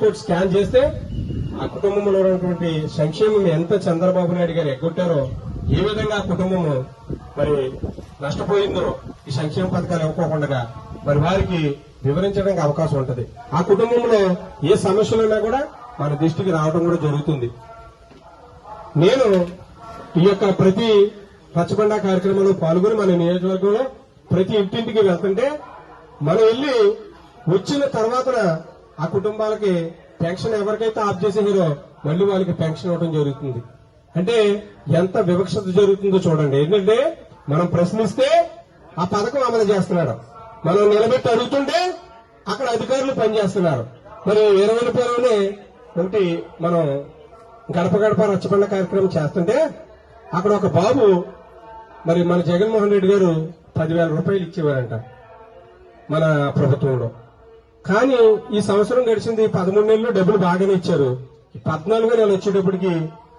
Code scan చేస్తే ఆ కుటుంబంలో ఉన్నటువంటి సంక్షేమం ఎంత చంద్రబాబు నాయుడు గారు ఎగ్గొట్టారో ఏ విధంగా ఆ కుటుంబము మరి నష్టపోయిందో ఈ సంక్షేమ పథకాలు ఇవ్వకుండా మరి వారికి వివరించడానికి అవకాశం ఉంటది. ఆ కుటుంబంలో ఏ సమస్యలున్నా కూడా మన దృష్టికి రావడం కూడా జరుగుతుంది. నేను ఈ యొక్క ప్రతి రచ్చబండ కార్యక్రమంలో పాల్గొని మన నియోజకవర్గంలో ప్రతి ఇంటింటికి వెళ్తుంటే మనం వెళ్ళి వచ్చిన తర్వాతన ఆ కుటుంబాలకి పెన్షన్ ఎవరికైతే ఆఫ్ చేసేదో మళ్ళీ వాళ్ళకి పెన్షన్ ఇవ్వడం జరుగుతుంది. అంటే ఎంత వివక్షత జరుగుతుందో చూడండి. ఏంటంటే మనం ప్రశ్నిస్తే ఆ పథకం అమలు చేస్తున్నాడు. మనం నిలబెట్టి అడుగుతుంటే అక్కడ అధికారులు పనిచేస్తున్నారు. మరి ఇరవై రూపాయలనే ఒకటి మనం గడప గడప రచ్చబండ కార్యక్రమం చేస్తుంటే అక్కడ ఒక బాబు మరి మన జగన్మోహన్ రెడ్డి గారు పదివేల రూపాయలు ఇచ్చేవారంట. మన ప్రభుత్వంలో. కానీ ఈ సంవత్సరం గడిచింది పదమూడు నెలలు డబ్బులు బాగానే ఇచ్చారు. పద్నాలుగు నెలలు వచ్చేటప్పటికి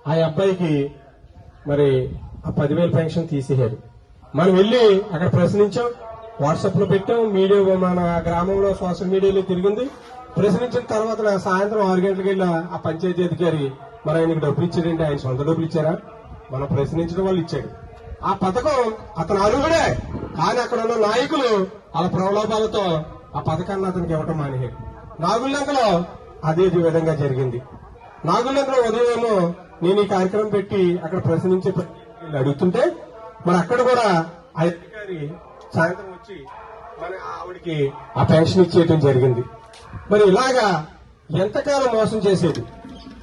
ఆ అబ్బాయికి మరి ఆ పదివేల పెన్షన్ తీసేయారు మనం వెళ్ళి అక్కడ ప్రశ్నించాం వాట్సాప్లో పెట్టాం మీడియా మన గ్రామంలో సోషల్ మీడియాలో తిరిగింది. ప్రశ్నించిన తర్వాత సాయంత్రం ఆరు గంటలకు వెళ్ళి ఆ పంచాయతీ అధికారి మరి ఆయనకి డబ్బులు ఇచ్చాడంటే ఆయన సొంత డబ్బులు ఇచ్చారా? మనం ప్రశ్నించడం వాళ్ళు ఇచ్చాడు ఆ పథకం అతను అరుగుడే కానీ అక్కడ ఉన్న నాయకులు వాళ్ళ ప్రలోభాలతో ఆ పథకాన్ని అతనికి ఇవ్వటం మానేశారు. నాగులంకలో అదే విధంగా జరిగింది. నాగులంకలో ఉదయమేమో నేను ఈ కార్యక్రమం పెట్టి అక్కడ ప్రశ్నించే అడుగుతుంటే మరి అక్కడ కూడా ఆ అధికారి సాయంత్రం వచ్చి మన ఆవిడకి ఆ పెన్షన్ ఇచ్చేయటం జరిగింది. మరి ఇలాగా ఎంతకాలం మోసం చేసేది?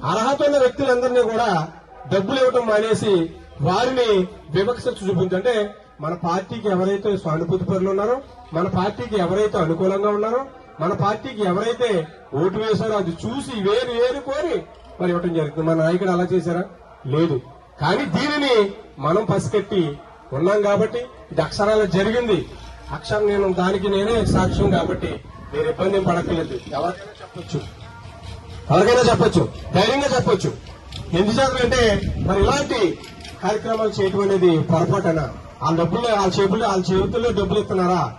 అర్హత ఉన్న వ్యక్తులందరినీ కూడా డబ్బులు ఇవ్వటం మానేసి వారిని వివక్ష చూపించంటే మన పార్టీకి ఎవరైతే సానుభూతిపరులు ఉన్నారో మన పార్టీకి ఎవరైతే అనుకూలంగా ఉన్నారో మన పార్టీకి ఎవరైతే ఓటు వేశారో అది చూసి వేరు వేరు కోరి మరి ఇవ్వటం జరుగుతుంది. మన నాయకుడు అలా చేశారా? లేదు. కానీ దీనిని మనం పసికట్టి ఉన్నాం కాబట్టి ఇది అక్షరాల జరిగింది. అక్షరం నేను దానికి నేనే సాక్ష్యం కాబట్టి మీరు ఇబ్బంది పడకలేదు. పడక్కర్లేదు ఎవరికైనా చెప్పొచ్చు. ఎవరికైనా చెప్పొచ్చు. ధైర్యంగా చెప్పొచ్చు. ఎందుచేత అంటే మరి ఇలాంటి కార్యక్రమాలు చేయటం అనేది పొరపాటనా? వాళ్ళ డబ్బులు వాళ్ళ చేతుల్లో వాళ్ళ చేతుల్లో డబ్బులు ఇస్తున్నారా?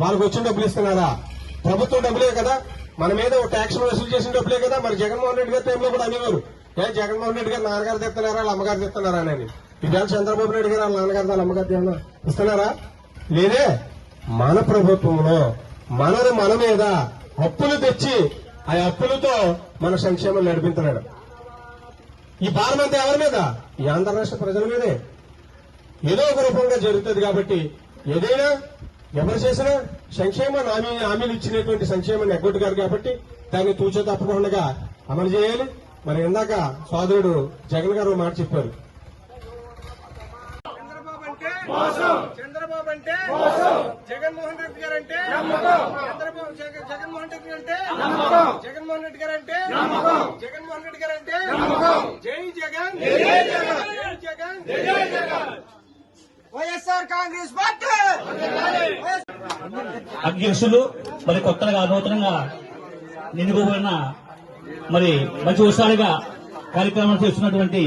వాళ్ళకి వచ్చిన డబ్బులు ఇస్తున్నారా? ప్రభుత్వం డబ్బులే కదా? మన మీద ఒక ట్యాక్స్ వసూలు చేసిన డబ్బులే కదా? మరి జగన్మోహన్ రెడ్డి గారి టైంలో కూడా అనేవారు ఏ జగన్మోహన్ రెడ్డి గారు నాన్నగారు తెస్తున్నారా? వాళ్ళ అమ్మగారు తెస్తున్నారా అని ఇవాళ చంద్రబాబు నాయుడు గారు వాళ్ళ నాన్నగారు వాళ్ళ అమ్మగారు ఏమన్నా ఇస్తున్నారా? లేదే. మన ప్రభుత్వంలో మనది మన మీద అప్పులు తెచ్చి ఆ అప్పులతో మన సంక్షేమం నడిపించలేడు. ఈ భారం అంతా ఎవరి మీద? ఈ ఆంధ్ర రాష్ట్ర ప్రజల మీదే. ఏదో ఒక రూపంగా జరుగుతుంది కాబట్టి ఏదైనా ఎవరు చేసినా సంక్షేమాన్ని హామీ హామీలు ఇచ్చినటువంటి సంక్షేమాన్ని ఎగ్గొట్టుగారు కాబట్టి దాన్ని తూచే తప్పకుండా అమలు చేయాలి. మరి ఇందాక సోదరుడు జగన్ గారు మాట చెప్పారు. చంద్రబాబు అంటే చంద్రబాబు అంటే జగన్మోహన్ రెడ్డి గారు అంటే చంద్రబాబు జగ- జగన్మోహన్ రెడ్డి అంటే జగన్మోహన్ రెడ్డి గారు అంటే జగన్మోహన్ రెడ్డి గారు అంటే జై జగన్. జై జగన్. జై జగన్. వైఎస్ఆర్ కాంగ్రెస్ పార్టీ! అధ్యక్షులు మరి కొత్తగా నూతనంగా నిండుకోబడిన మరి మంచి హుషారుగా కార్యక్రమం చేస్తున్నటువంటి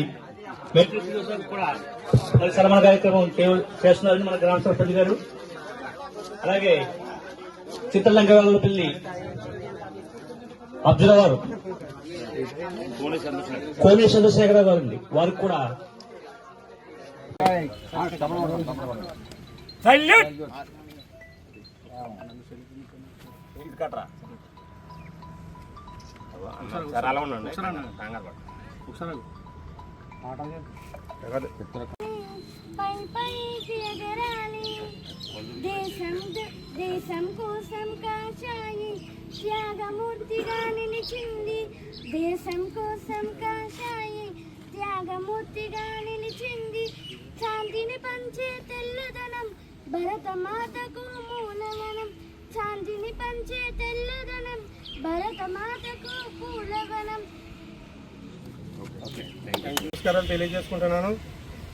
కూడా మరి సన్మాన కార్యక్రమం చేస్తున్నారని మన గ్రామ సర్పంచ్ గారు. అలాగే చిత్రలంక పిల్లి అబ్దుల్ గారు. కోనే చంద్రశేఖర గారు అండి. వారికి కూడా పై పైకి ఎగరాలి దేశం దేశం కోసం కాచాయి త్యాగమూర్తిగా నిలిచింది దేశం కోసం కాశాయి నాగమూర్తిగా నిలిచింది. శాంతిని పంచే తెల్లదనం భరతమాతకు మూలవనం. శాంతిని పంచే తెల్లదనం భరతమాతకు పూలవనం. నమస్కారాలు తెలియజేసుకుంటున్నాను.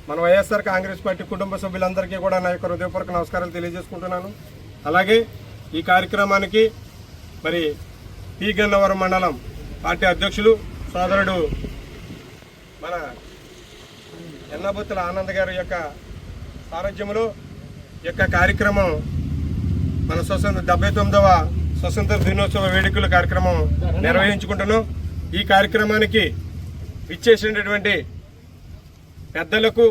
మన వైఎస్ఆర్ కాంగ్రెస్ పార్టీ కుటుంబ సభ్యులందరికీ కూడా నా యొక్క హృదయపూర్వక నమస్కారాలు తెలియజేసుకుంటున్నాను. అలాగే ఈ కార్యక్రమానికి మరి పి గన్నవరం మండలం పార్టీ అధ్యక్షులు సోదరుడు మన ఎన్నబుత్తుల ఆనంద్ గారి యొక్క సారథ్యంలో యొక్క కార్యక్రమం మన స్వతంత్ర డెబ్బై తొమ్మిదవ స్వతంత్ర దినోత్సవ వేడుకల కార్యక్రమం నిర్వహించుకుంటున్నాం. ఈ కార్యక్రమానికి ఇచ్చేసినటువంటి పెద్దలకు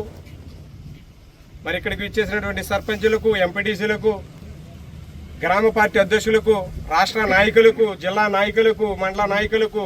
మరి ఇక్కడికి ఇచ్చేసినటువంటి సర్పంచులకు ఎంపీటీసీలకు గ్రామ పార్టీ అధ్యక్షులకు రాష్ట్ర నాయకులకు జిల్లా నాయకులకు మండల నాయకులకు